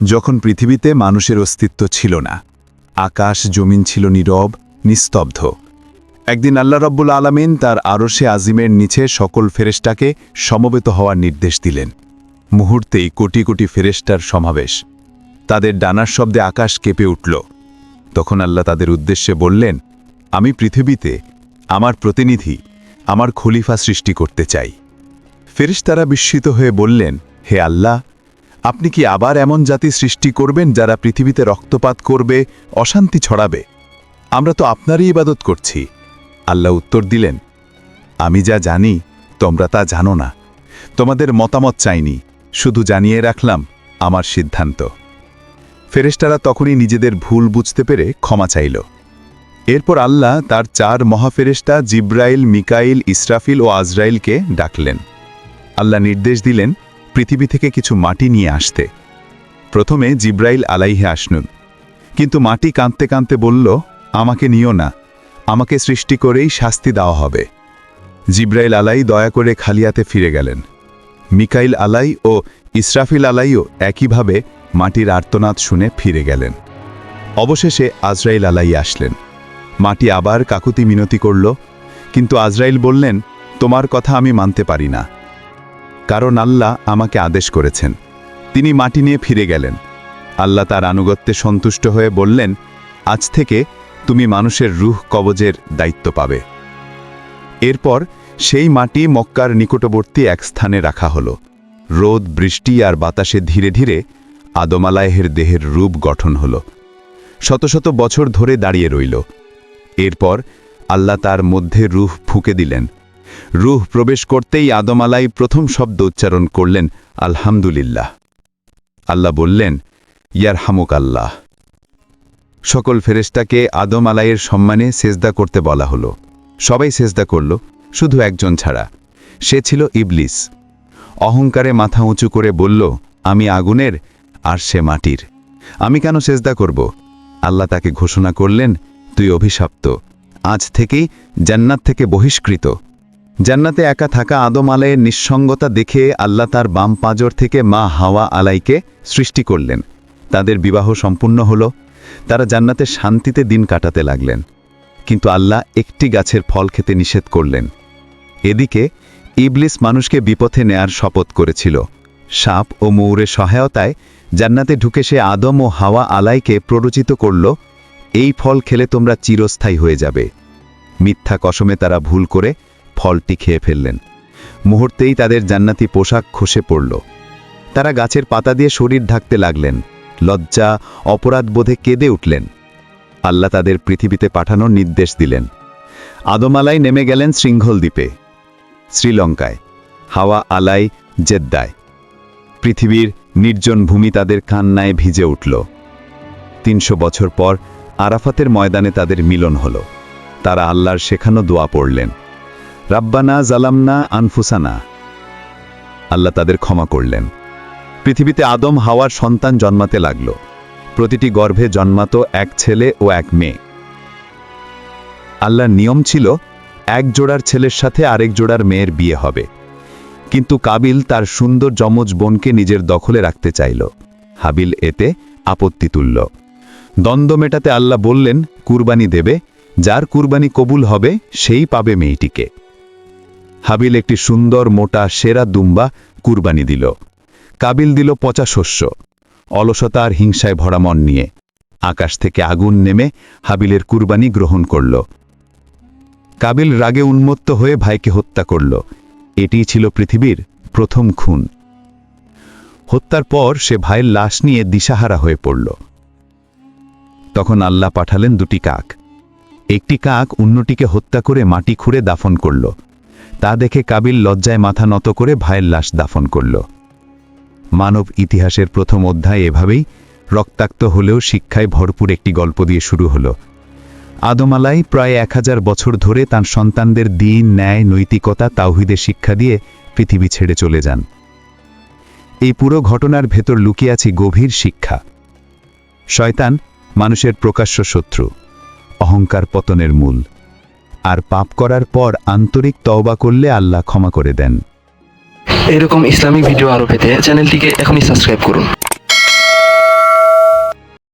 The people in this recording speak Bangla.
যখন পৃথিবীতে মানুষের অস্তিত্ব ছিল না, আকাশ, জমিন ছিল নীরব, নিস্তব্ধ। একদিন আল্লাহ রব্বুল আলমিন তার আরশে আজিমের নিচে সকল ফেরেশটাকে সমবেত হওয়ার নির্দেশ দিলেন। মুহূর্তেই কোটি কোটি ফেরেশটার সমাবেশ। তাদের ডানার শব্দে আকাশ কেঁপে উঠল। তখন আল্লাহ তাদের উদ্দেশ্যে বললেন, আমি পৃথিবীতে আমার প্রতিনিধি, আমার খলিফা সৃষ্টি করতে চাই। ফেরেশতারা বিস্মিত হয়ে বললেন, হে আল্লাহ আপনি কি আবার এমন জাতি সৃষ্টি করবেন যারা পৃথিবীতে রক্তপাত করবে, অশান্তি ছড়াবে? আমরা তো আপনারই ইবাদত করছি। আল্লাহ উত্তর দিলেন, আমি যা জানি, তোমরা তা জানো না। তোমাদের মতামত চাইনি, শুধু জানিয়ে রাখলাম আমার সিদ্ধান্ত। ফেরেশতারা তখনই নিজেদের ভুল বুঝতে পেরে ক্ষমা চাইল। এরপর আল্লাহ তার চার মহাফেরেশতা জিব্রাইল, মিকাইল, ইসরাফিল ও আজরাইলকে ডাকলেন। আল্লাহ নির্দেশ দিলেন পৃথিবী থেকে কিছু মাটি নিয়ে আসতে। প্রথমে জিব্রাইল আলাইহে আসনুন। কিন্তু মাটি কাঁদতে কাঁদতে বলল, আমাকে নিও না। আমাকে সৃষ্টি করেই শাস্তি দেওয়া হবে। জিব্রাইল আলাই দয়া করে খালিয়াতে ফিরে গেলেন। মিকাইল আলাই ও ইসরাফিল আলাইও একইভাবে মাটির আর্তনাদ শুনে ফিরে গেলেন। অবশেষে আজরাইল আলাই আসলেন। মাটি আবার কাকুতি মিনতি করল, কিন্তু আজরাইল বললেন, তোমার কথা আমি মানতে পারি না। কারণ আল্লাহ আমাকে আদেশ করেছেন। তিনি মাটি নিয়ে ফিরে গেলেন। আল্লাহ তার আনুগত্যে সন্তুষ্ট হয়ে বললেন, আজ থেকে তুমি মানুষের রুহ কবজের দায়িত্ব পাবে। এরপর সেই মাটি মক্কার নিকটবর্তী এক স্থানে রাখা হল। রোদ, বৃষ্টি আর বাতাসে ধীরে ধীরে আদমালায়েহের দেহের রূপ গঠন হল। শত শত বছর ধরে দাঁড়িয়ে রইল। এরপর আল্লাহ তার মধ্যে রুহ ফুঁকে দিলেন। রুহ প্রবেশ করতেই আদম আলাই প্রথম শব্দ উচ্চারণ করলেন, আলহামদুলিল্লাহ। আল্লাহ বললেন ইয়ার হামুক আল্লাহ। সকল ফেরেশতাকে আদম আলাইয়ের সম্মানে সেজদা করতে বলা হলো। সবাই সেজদা করল, শুধু একজন ছাড়া। সে ছিল ইবলিস। অহংকারে মাথা উঁচু করে বলল, আমি আগুনের আর সে মাটির। আমি কেন সেজদা করব? আল্লাহ তাকে ঘোষণা করলেন, তুই অভিশপ্ত। আজ থেকেই জান্নাত থেকে বহিষ্কৃত। জান্নাতে একা থাকা আদম আলাইয়ের নিঃসঙ্গতা দেখে আল্লাহ তার বাম পাঁজর থেকে মা হাওয়া আলাইকে সৃষ্টি করলেন। তাদের বিবাহ সম্পূর্ণ হল, তারা জান্নাতে শান্তিতে দিন কাটাতে লাগলেন। কিন্তু আল্লাহ একটি গাছের ফল খেতে নিষেধ করলেন। এদিকে ইবলিস মানুষকে বিপথে নেয়ার শপথ করেছিল। সাপ ও মৌরের সহায়তায় জান্নাতে ঢুকে সে আদম ও হাওয়া আলাইকে প্ররোচিত করল, এই ফল খেলে তোমরা চিরস্থায়ী হয়ে যাবে। মিথ্যা কসমে তারা ভুল করে ফলটি খেয়ে ফেললেন। মুহূর্তেই তাদের জান্নাতি পোশাক খসে পড়ল। তারা গাছের পাতা দিয়ে শরীর ঢাকতে লাগলেন। লজ্জা, অপরাধ বোধে কেঁদে উঠলেন। আল্লাহ তাদের পৃথিবীতে পাঠানোর নির্দেশ দিলেন। আদমালাই নেমে গেলেন শৃঙ্খল দ্বীপে। শ্রীলঙ্কায়। হাওয়া আলাই জেদ্দায়। পৃথিবীর নির্জন ভূমি তাদের কান্নায় ভিজে উঠল। তিনশো বছর পর আরাফাতের ময়দানে তাদের মিলন হল। তারা আল্লাহর শেখানো দোয়া পড়লেন। রাব্বানা জালামনা আনফুসানা। আল্লাহ তাদের ক্ষমা করলেন। পৃথিবীতে আদম হাওয়ার সন্তান জন্মাতে লাগল। প্রতিটি গর্ভে জন্মাত এক ছেলে ও এক মেয়ে। আল্লাহর নিয়ম ছিল, এক জোড়ার ছেলের সাথে আরেক জোড়ার মেয়ের বিয়ে হবে। কিন্তু কাবিল তার সুন্দর যমজ বোনকে নিজের দখলে রাখতে চাইল। হাবিল এতে আপত্তি তুলল। দ্বন্দ্ব মেটাতে আল্লাহ বললেন, কুরবানি দেবে, যার কুরবানি কবুল হবে, সেই পাবে মেয়েটিকে। হাবিল একটি সুন্দর মোটা সেরা দুম্বা কুরবানি দিল। কাবিল দিল পচা শস্য। অলসতা আর হিংসায় ভরা মন নিয়ে আকাশ থেকে আগুন নেমে হাবিলের কুরবানি গ্রহণ করল। কাবিল রাগে উন্মত্ত হয়ে ভাইকে হত্যা করল। এটিই ছিল পৃথিবীর প্রথম খুন। হত্যার পর সে ভাইয়ের লাশ নিয়ে দিশাহারা হয়ে পড়ল। তখন আল্লাহ পাঠালেন দুটি কাক। একটি কাক অন্যটিকে হত্যা করে মাটি খুঁড়ে দাফন করল। তা দেখে কাবিল লজ্জায় মাথা নত করে ভাইয়ের লাশ দাফন করল। মানব ইতিহাসের প্রথম অধ্যায় এভাবেই রক্তাক্ত হলেও শিক্ষায় ভরপুর একটি গল্প দিয়ে শুরু হল। আদমালাই প্রায় এক হাজার বছর ধরে তার সন্তানদের দিন, ন্যায়, নৈতিকতা তাওহিদের শিক্ষা দিয়ে পৃথিবী ছেড়ে চলে যান। এই পুরো ঘটনার ভেতর লুকিয়ে আছে গভীর শিক্ষা। শয়তান মানুষের প্রকাশ্য শত্রু, অহংকার পতনের মূল। আর পাপ করার পর আন্তরিক তওবা করলে আল্লাহ ক্ষমা করে দেন। এরকম ইসলামিক ভিডিও আরও পেতে চ্যানেলটিকে এখনই সাবস্ক্রাইব করুন।